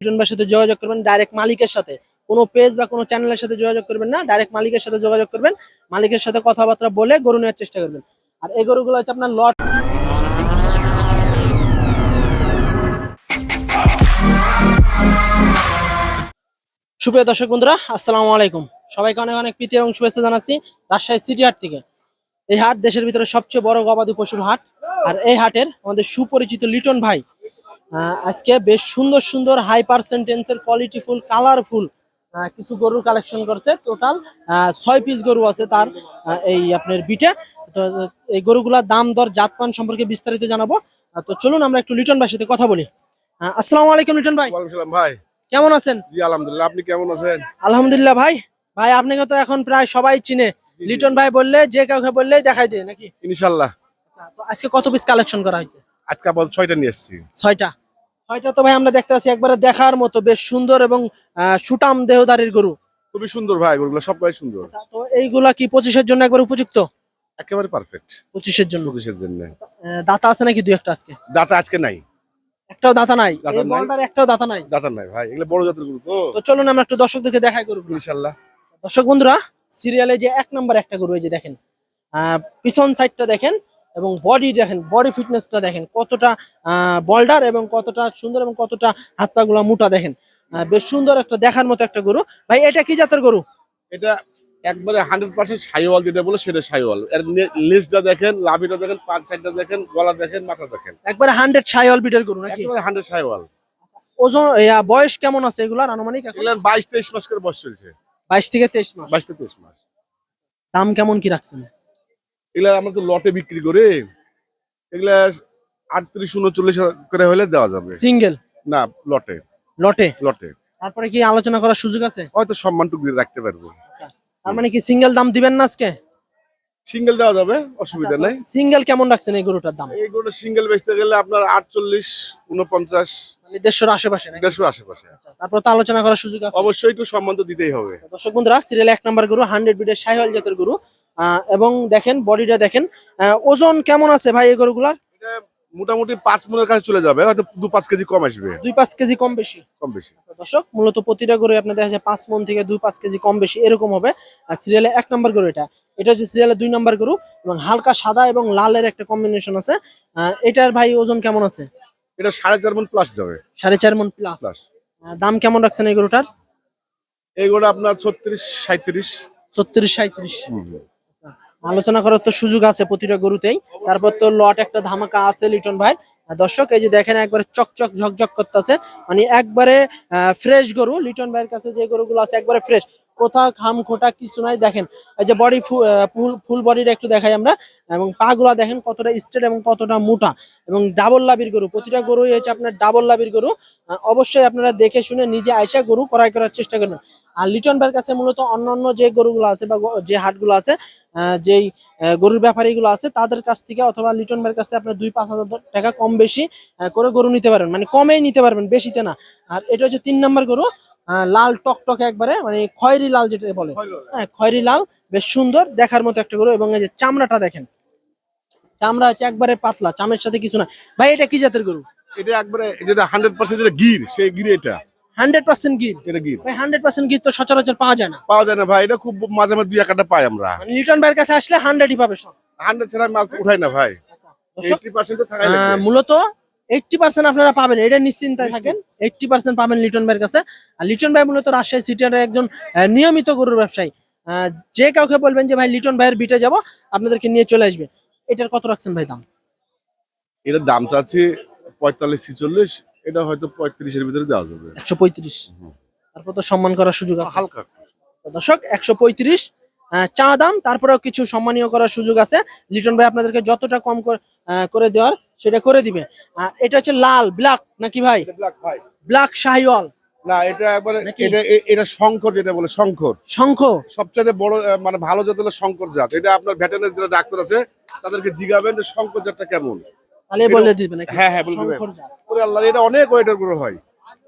সাথে যোগাযোগ করবেন ডাইরেক্ট মালিকের সাথে। কোনো পেজ বা কোনো চ্যানেলের সাথে যোগাযোগ করবেন না ডাইরেক্ট মালিকের সাথে যোগাযোগ করবেন, মালিকের সাথে কথাবার্তা বলে গরু নেওয়ার চেষ্টা করবেন। আর এই গরুগুলো হচ্ছে আপনার লট সুপ্রিয় দর্শক বন্ধুরা, আসসালামু আলাইকুম। সবাইকে অনেক অনেক প্রীতি এবং শুভেচ্ছা জানাচ্ছি রাজশাহী সিটি হাট থেকে। এই হাট দেশের ভিতরে সবচেয়ে বড় গবাদি পশুর হাট। আর এই হাটের আমাদের সুপরিচিত লিটন ভাই আজকে বেশ সুন্দর সুন্দর হাই পার্সেন্টেন্সের কোয়ালিটি ফুল কালারফুল কিছু গরুর কালেকশন করছে। টোটাল ছয় পিস গরু আছে তার এই আপনার বিটে। তো এই গরুগুলার দাম দর জাতমান সম্পর্কে বিস্তারিত জানাব। তো চলুন আমরা একটু লিটন ভাইয়ের সাথে কথা বলি। আসসালামু আলাইকুম লিটন ভাই। ভাই। কেমন আছেন? জি আলহামদুলিল্লাহ আপনি কেমন আছেন? আলহামদুলিল্লাহ ভাই। ভাই আপনাকে তো এখন প্রায় সবাই চিনে। লিটন ভাই বললে যে কাউকে বললেই দেখাই দিয়ে নাকি? ইনশাল্লাহ। আচ্ছা, তো আজকে কত পিস কালেকশন করা হয়েছে? আজকে আপাতত ছয়টা নিয়ে এসেছি ছয়টা। ছয়টা তো ভাই আমরা দেখতে পাচ্ছি একবারে দেখার মতো বেশ সুন্দর এবং সুটাম দেহদারির গরু। খুবই সুন্দর ভাই গরুগুলো সবটাই সুন্দর। আচ্ছা, তো এইগুলা কি পঁচিশের জন্য একবার উপযুক্ত? একেবারে পারফেক্ট পঁচিশের জন্য। পঁচিশের জন্য। আহ, দাতা আছে নাকি দুই একটা আজকে? দাতা আজকে নাই। একটাও দাতা নাই। একটাও দাতা নাই? দাতা নাই ভাই এগুলো বড় জাতের গরু তো। তো চলুন আমরা একটু দর্শকদেরকে দেখাই গরু ইনশাল্লাহ। দর্শক বন্ধুরা সিরিয়ালে যে এক নম্বর একটা গরু এই যে দেখেন। আহ, পিছন সাইডটা দেখেন। এবং বডি দেখেন বডি ফিটনেসটা দেখেন কতটা বল্ডার এবং কতটা সুন্দর এবং কতটা হাত পা গুলা মোটা দেখেন। বেশ সুন্দর একটা দেখার মতো একটা গরু। ভাই এটা কি জাতের গরু? এটা একবারে হান্ড্রেড পার্সেন্ট সাইওয়াল যেটা বলে সেটা সাইওয়াল। এর লেজটা দেখেন লাভিটা দেখেন পাঁচ সাইডটা দেখেন গলা দেখেন মাথা দেখেন। একবারে হান্ড্রেড সাইল বিটের গরু নাকি? একেবারে হান্ড্রেড সাইওয়াল। ওজন বয়স কেমন আছে এগুলার আনুমানিক এখন? এগুলো বাইশ তেইশ মাস করে বয়স চলছে। বাইশ থেকে তেইশ মাস। বাইশ থেকে তেইশ মাস। দাম কেমন কি রাখছেন? এগুলা আমরা তো লটে বিক্রি করে। এগুলা আটত্রিশ উনচল্লিশ করে হলে দেওয়া যাবে। সিঙ্গেল না লটে। লটে? লটে। তারপরে কি আলোচনা করার সুযোগ আছে? হয়তো সম্মানটুকু রাখতে পারব। তার মানে কি সিঙ্গেল দাম দিবেন না আজকে? সিঙ্গেল দেওয়া যাবে অসুবিধা নাই। সিঙ্গেল কেমন রাখছেন এই গরুটার দাম? এই গরুটা সিঙ্গেল বেচতে গেলে আপনার আটচল্লিশ উনপঞ্চাশ মানে দেড়শোর আশেপাশে নাকি? দেড়শো আশেপাশে। তারপর তো আলোচনা করার সুযোগ আছে। অবশ্যই একটু সম্মান তো দিতেই হবে। দর্শক বন্ধুরা সিরিয়াল এক নাম্বার গরু হান্ড্রেড বিটের সাহিওয়াল জাতের গরু। এবং দেখেন বডিটা দেখেন। ওজন কেমন আছে ভাই এই গরুগুলার? এটা মোটামুটি পাঁচ মনের কাছে চলে যাবে হয়তো দু পাঁচ কেজি কম আসবে। দুই পাঁচ কেজি কম বেশি। কম বেশি। দর্শক মূলত প্রতিটা গরু আপনার দেখা যায় পাঁচ মন থেকে দুই পাঁচ কেজি কম বেশি এরকম হবে। আর সিরিয়ালে এক নাম্বার গরু এটা। এটা হচ্ছে সিরিয়ালে দুই নাম্বার গরু এবং হালকা সাদা এবং লালের একটা কম্বিনেশন আছে। এটার ভাই ওজন কেমন আছে? এটা সাড়ে চার মন প্লাস যাবে। সাড়ে চার মন প্লাস প্লাস দাম কেমন রাখছেন এই গরুটার? এই গরুটা আপনার ছত্রিশ সাঁত্রিশ ছত্রিশ সাঁত্রিশ আলোচনা করার তো সুযোগ আছে প্রতিটা গরুতেই। তারপর তো লট একটা ধামাকা আছে লিটন ভাই দর্শক, এই যে দেখেন একবারে চকচক ঝকঝক করতেছে। মানে একবারে ফ্রেশ গরু। লিটন ভাইয়ের কাছে যে গরুগুলো আছে একবারে ফ্রেশ কোথাও খাম খোটা কিছু নাই। দেখেন, এই যে বডি ফুল ফুল বডিটা একটু দেখাই আমরা। এবং পা গুলা দেখেন কতটা স্ট্রেট এবং কতটা মোটা। এবং ডাবল লাভির গরু, প্রতিটা গরুই হচ্ছে আপনার ডাবল লাভির গরু। অবশ্যই আপনারা দেখে শুনে নিজে আইসা গরু ক্রয় করার চেষ্টা করবেন আর লিটন ভাইয়ের কাছে মূলত অন্যান্য যে গরুগুলো আছে বা যে হাটগুলো আছে যেই গরুর ব্যাপারীগুলো আছে, তাদের কাছ থেকে অথবা লিটন ভাইয়ের কাছে আপনার দুই, পাঁচ হাজার টাকা কম বেশি করে গরু নিতে পারবেন। মানে কমেই নিতে পারবেন, বেশিতে না। আর এটা হচ্ছে তিন নম্বর গরু। লাল টকটক একবারে মানে খয়েরি লাল যেটা বলে। হ্যাঁ খয়েরি লাল বেশ সুন্দর দেখার মতো একটা গরু। এবং এই যে চামড়াটা দেখেন চামড়া হচ্ছে একবারে পাতলা চামের সাথে কিছু না। ভাই এটা কি জাতের গরু? এটা একবারে যেটা হান্ড্রেড পার্সেন্ট যেটা গির সেই গির এটা। Hundred percent Gir. এটা গির। ভাই হান্ড্রেড পার্সেন্ট গির তো সচরাচর পাওয়া যায় না। পাওয়া যায় না ভাই এটা খুব মাঝে মাঝে দুই একটা পাই আমরা। মানে ভাইয়ের কাছে আসলে হান্ড্রেডই পাবে সব। হান্ড্রেড ছাড়া মাল উঠাই না ভাই। এইটি পার্সেন্ট তো থাকাই মূলত এইটটি পার্সেন্ট আপনারা পাবেন এটা নিশ্চিন্তায় থাকেন। এইটটি পার্সেন্ট পাবেন লিটন ভাইয়ের কাছে। আর লিটন ভাই মূলত রাজশাহী সিটির একজন নিয়মিত গরুর ব্যবসায়ী। যে কাউকে বলবেন যে ভাই লিটন ভাইয়ের বিটে যাব আপনাদেরকে নিয়ে চলে আসবে। এটার কত রাখছেন ভাই দাম? এটার দামটা আছে পঁয়তাল্লিশ ছিচল্লিশ এটা হয়তো পঁয়ত্রিশের ভিতরে দেওয়া যাবে। একশো পঁয়ত্রিশ। তারপর তো সম্মান করার সুযোগ আছে। হালকা দর্শক একশো পঁয়ত্রিশ চা দাম তারপরেও কিছু সম্মানীয় করার সুযোগ আছে। লিটন ভাই আপনাদেরকে যতটা কম করে দেওয়ার সেটা করে দিবে। আর এটা হচ্ছে লাল ব্ল্যাক নাকি ভাই? black ভাই। ব্ল্যাক শাহিওয়াল। না এটা একবারে এটা এটা শঙ্কর যেটা বলে শঙ্কর। শঙ্খ? সবচেয়ে বড় মানে ভালো জাত হলো শঙ্কর জাত। এটা আপনার যারা ডাক্তার আছে তাদেরকে জিগাবেন যে শঙ্কর জাতটা কেমন। তাহলে বলে দিবেন হ্যাঁ, হ্যাঁ, বলে দিবেন। ওরে আল্লাহ এটা অনেক ওয়েটের গরু হয়।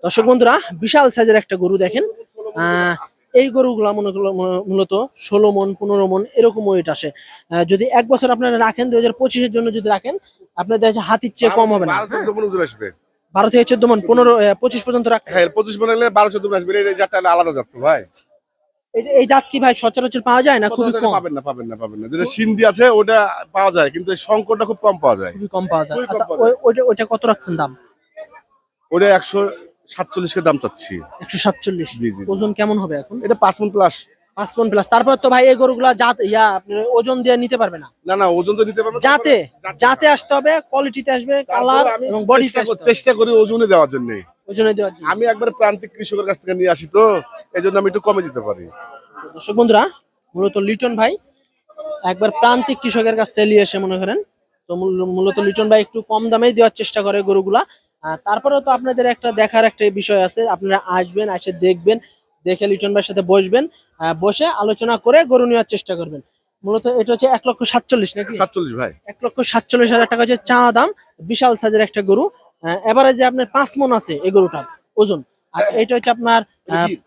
দর্শক বন্ধুরা বিশাল সাইজের একটা গরু দেখেন। আহ, এই গরুগুলা মনে মূলত ষোলো মন পনেরো মন এরকম ওয়েট আসে। যদি এক বছর আপনারা রাখেন দুই হাজার পঁচিশের জন্য যদি রাখেন আপনার দেখা যাচ্ছে হাতির চেয়ে কম হবে না? আসবে। বারো থেকে চোদ্দ মন পনেরো পঁচিশ পর্যন্ত রাখ হ্যাঁ পঁচিশ মনে হলে বারো চোদ্দ আসবে। এই জাতটা আলাদা জাত ভাই। এই- জাত কি ভাই সচরাচর পাওয়া যায় না খুবই কম? পাবেন না পাবেন না পাবেন না। যেটা সিন্ধি আছে ওটা পাওয়া যায় কিন্তু এই শঙ্করটা খুব কম পাওয়া যায়। খুবই কম পাওয়া যায়। আচ্ছা ওইটা ওইটা কত রাখছেন দাম? ওটা একশো সাতচল্লিশ কে দাম চাচ্ছি। একশো সাতচল্লিশ। জি, জি, জি। ওজন কেমন হবে এখন? এটা পাঁচ মন প্লাস পাঁচ প্লাস তারপর তো ভাই এই গরুগুলা জাত ইয়া আপনি ওজন দিয়ে নিতে পারবে না। না না ওজন তো নিতে পারবে যাতে যাতে- আসতে হবে কোয়ালিটিতে আসবে কালার এবং বডিতে চেষ্টা করি- চেষ্টা ওজনে দেওয়ার জন্য। ওজনে দেওয়ার জন্য। আমি একবার প্রান্তিক কৃষকের কাছ থেকে নিয়ে আসি তো এই জন্য আমি একটু কমে দিতে পারি। দর্শক বন্ধুরা মূলত লিটন ভাই একবার প্রান্তিক কৃষকের কাছ থেকে নিয়ে এসে মনে করেন তো মূল- মূলত লিটন ভাই একটু কম দামেই দেওয়ার চেষ্টা করে গরুগুলা। তারপরেও তো আপনাদের একটা দেখার একটা বিষয় আছে আপনারা আসবেন এসে দেখবেন দেখে লিটন ভাইয়ের সাথে বসবেন বসে আলোচনা করে গরু নেওয়ার চেষ্টা করবেন। মূলত এটা হচ্ছে এক লক্ষ সাতচল্লিশ নাকি? সাতচল্লিশ ভাই। এক লক্ষ সাতচল্লিশ হাজার টাকা হচ্ছে চা দাম বিশাল সাইজের একটা গরু। এবারে যে আপনার পাঁচ মন আছে এই গরুটার ওজন আর এটা হচ্ছে আপনার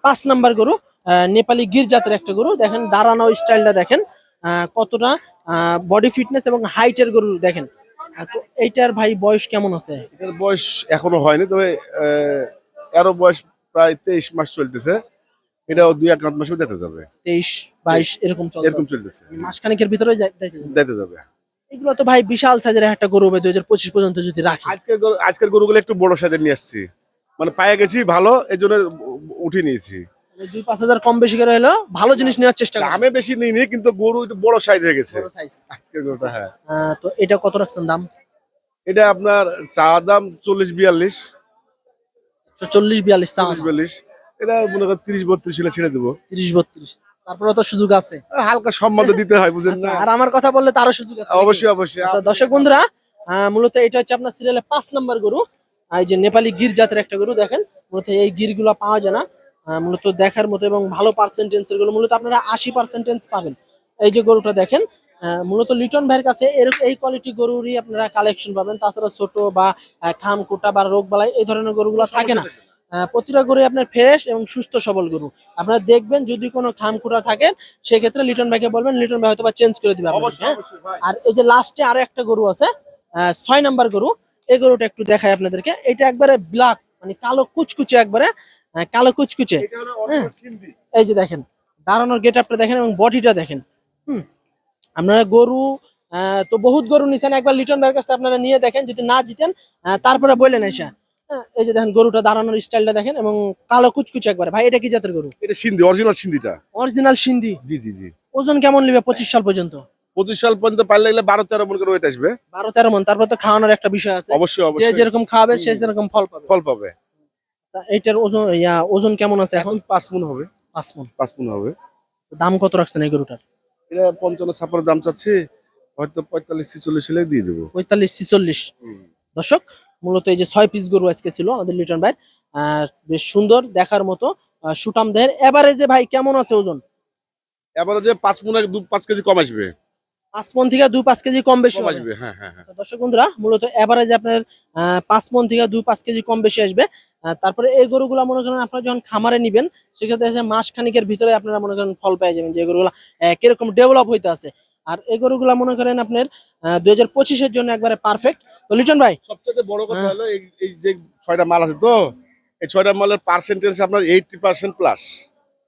পাঁচ নাম্বার গরু নেপালি গির জাতের একটা গরু। দেখেন দাঁড়ানো স্টাইলটা দেখেন আহ, কতটা বডি ফিটনেস এবং হাইটের গরু দেখেন। তো এইটার ভাই বয়স কেমন আছে? এটার বয়স এখনও হয়নি তবে আহ, এরো বয়স প্রায় তেইশ মাস চলতেছে। এটাও দুই এক মাসে দিতে যাবে। তেইশ বাইশ এরকম এরকম চলতেছে। মাসখানিকের ভিতরে। দিতে যাবে। এগুলো তো ভাই বিশাল সাইজের একটা গরু হবে দুই হাজার পঁচিশ পর্যন্ত যদি রাখি। আজকের গরু- আজকের গরুগুলো একটু বড় সাইজের নিয়ে আসছি। মানে পায়ে গেছি ভালো এই জন্য উঠে নিয়েছি। দুই পাঁচ হাজার কম বেশি করে হলো ভালো জিনিস নেওয়ার চেষ্টা দামে বেশি নিইনি কিন্তু গরু একটু বড় সাইজ হয়ে গেছে। আজকের গরুটা হ্যাঁ। তো এটা কত রাখছেন দাম? এটা আপনার চা দাম চল্লিশ বিয়াল্লিশ। চল্লিশ বিয়াল্লিশ চল্লিশ বিয়াল্লিশ। এটা মনে করেন তিরিশ বত্রিশ হলে ছেড়ে দেবো। তিরিশ বত্রিশ। তারপরে তো সুযোগ আছে। হালকা সম্মান দিতে হয় বুঝেন আচ্ছা, না? আর আমার কথা বললে তারও সুযোগ আছে অবশ্যই অবশ্যই। আচ্ছা দর্শক বন্ধুরা মূলত এটা হচ্ছে আপনার সিরিয়ালে পাঁচ নাম্বার গরু। এই যে নেপালি গির জাতের একটা গরু দেখেন মূলত এই গিরগুলা পাওয়া যায় না। মূলত দেখার মতো এবং ভালো পার্সেন্টেন্সেরগুলো মূলত আপনারা আশি পার্সেন্টেন্স পাবেন। এই যে গরুটা দেখেন মূলত লিটন ভাইয়ের কাছে এরকম এই কোয়ালিটি গরুরই আপনারা কালেকশন পাবেন। তাছাড়া ছোট বা খাম কোটা বা রোগ বালাই এই ধরনের গরুগুলো থাকে না। প্রতিটা গরু আপনার ফ্রেশ এবং সুস্থ সবল গরু। আপনারা দেখবেন যদি কোনো খাম খুঁটা থাকে সেক্ষেত্রে লিটন ভাইকে বলবেন লিটন ভাই হয়তো চেঞ্জ করে দিবে হ্যাঁ? আর এই যে লাস্টে আরও একটা গরু আছে ছয় নাম্বার গরু এই গরুটা একটু দেখাই আপনাদেরকে। এটা একবারে ব্ল্যাক মানে কালো কুচকুচে একবারে কালো কুচকুচে। সিন্ধি। এই যে দেখেন দাঁড়ানোর গেট আপটা দেখেন এবং বডিটা দেখেন। হুম? আপনারা গরু আহ, তো বহুত গরু নিছেন একবার লিটন ভাইয়ের কাছে আপনারা নিয়ে দেখেন যদি না জিতেন তারপরে বললেন এসা হ্যাঁ, এই যে দেখেন গরুটা দাঁড়ানোর স্টাইলটা দেখেন এবং কালো কুচকুচে একবারে। ভাই এটা কি জাতের গরু? এটা সিন্ধি অরিজিনাল সিন্ধিটা। অরিজিনাল সিন্ধি? জি জি জি। ওজন কেমন নেবে পঁচিশ সাল পর্যন্ত? পঁচিশ সাল পর্যন্ত পারলে গেলে বারো তেরো মন করে ওয়েট আসবে। বারো তেরো মন তারপর তো খাওয়ানোর একটা বিষয় আছে। অবশ্যই যে যেরকম খাওয়াবে সে যেরকম ফল পাবে। ফল পাবে। তা এইটার ওজন ইয়া ওজন কেমন আছে এখন? এখন পাঁচ মন হবে। পাঁচ মন। পাঁচ মন হবে। দাম কত রাখছেন এই গরুটার? এটা পঞ্চান্ন ছাপ্পান্ন দাম চাচ্ছি। হয়তো পঁয়তাল্লিশ ছিচল্লিশ হলে দিয়ে দেবো। পঁয়তাল্লিশ ছিচল্লিশ। দর্শক মূলত এই যে ছয় পিস গরু আজকে ছিল আমাদের লিটন ভাই বেশ সুন্দর দেখার মতো সুটাম দেহের। এভারেজে ভাই কেমন আছে ওজন? এবারে যে পাঁচ মন দু পাঁচ কেজি কম আসবে। পাঁচ মন থেকে দু পাঁচ কেজি কম বেশি। আসবে হ্যাঁ হ্যাঁ হ্যাঁ। আচ্ছা, দর্শক বন্ধুরা মূলত এভারেজে আপনার পাঁচ মন থেকে দু পাঁচ কেজি কম বেশি আসবে। তারপরে এই গরুগুলা মনে করেন আপনারা যখন খামারে নিবেন সেক্ষেত্রে মাস খানিকের ভিতরে আপনারা মনে করেন ফল পেয়ে যাবেন যে গরুগুলা কীরকম ডেভেলপ হইতে আছে। আর এই গরুগুলা মনে করেন আপনার দুই হাজার পঁচিশের জন্য একবারে পারফেক্ট তো লিটন ভাই? সবচেয়ে বড় কথা হ্যাঁ। হলো এই যে ছয়টা মাল আছে তো এই ছয়টা মালের পার্সেন্টেজ আপনার eighty percent plus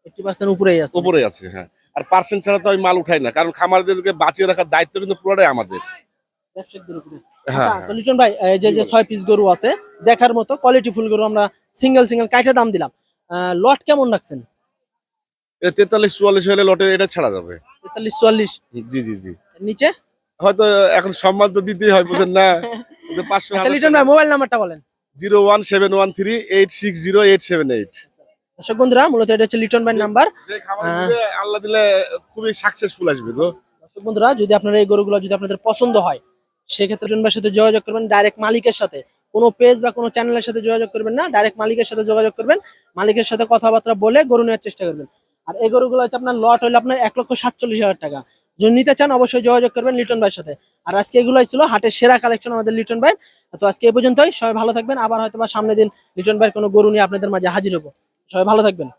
eighty percent উপরেই আছে। উপরে আছে হ্যাঁ। আর পার্সেন্ট ছাড়া তো আমি মাল উঠাই না কারণ খামারদেরকে বাঁচিয়ে রাখার দায়িত্ব কিন্তু পুরোটাই আমাদের। হ্যাঁ আচ্ছা, লিটন ভাই যে যে ছয় পিস গরু আছে দেখার মতো কোয়ালিটি ফুল গরু আমরা সিঙ্গেল সিঙ্গেল কাইটা দাম দিলাম। লট কেমন রাখছেন? তেতাল্লিশ চুয়াল্লিশ হলে লটে এটা ছাড়া যাবে। তেতাল্লিশ চুয়াল্লিশ? জি জি জি। নিচে? হয়তো এখন সম্মান তো দিতেই হয় বুঝেন না? পাঁচশো আচ্ছা মোবাইল নাম্বারটা বলেন। Zero one seven one three eight six zero eight seven eight. দর্শক বন্ধুরা মূলত এটা হচ্ছে লিটন ভাই নাম্বার। যে খাবার দিলে আল্লাহ দিলে খুবই সাকসেসফুল আসবে তো দর্শক বন্ধুরা যদি আপনারা এই গরুগুলো যদি আপনাদের পছন্দ হয় সেক্ষেত্রে লিটন ভাইয়ের সাথে যোগাযোগ করবেন ডাইরেক্ট মালিকের সাথে। কোনো পেজ বা কোনো চ্যানেলের সাথে যোগাযোগ করবেন না ডাইরেক্ট মালিকের সাথে যোগাযোগ করবেন। মালিকের সাথে কথাবার্তা বলে গরু নেওয়ার চেষ্টা করবেন। আর এই গরুগুলো হচ্ছে আপনার লট হলো আপনার এক লক্ষ সাতচল্লিশ হাজার টাকা। যদি নিতে চান, অবশ্যই যোগাযোগ করবেন লিটন ভাইয়ের সাথে। আর আজকে এগুলোই ছিল হাটের সেরা কালেকশন আমাদের লিটন ভাই তো আজকে এই পর্যন্তই। সবাই ভালো থাকবেন। আবার হয়তো বা সামনের দিন লিটন ভাইয়ের কোনো গরু নিয়ে আপনাদের মাঝে হাজির হব। সবাই ভালো থাকবেন।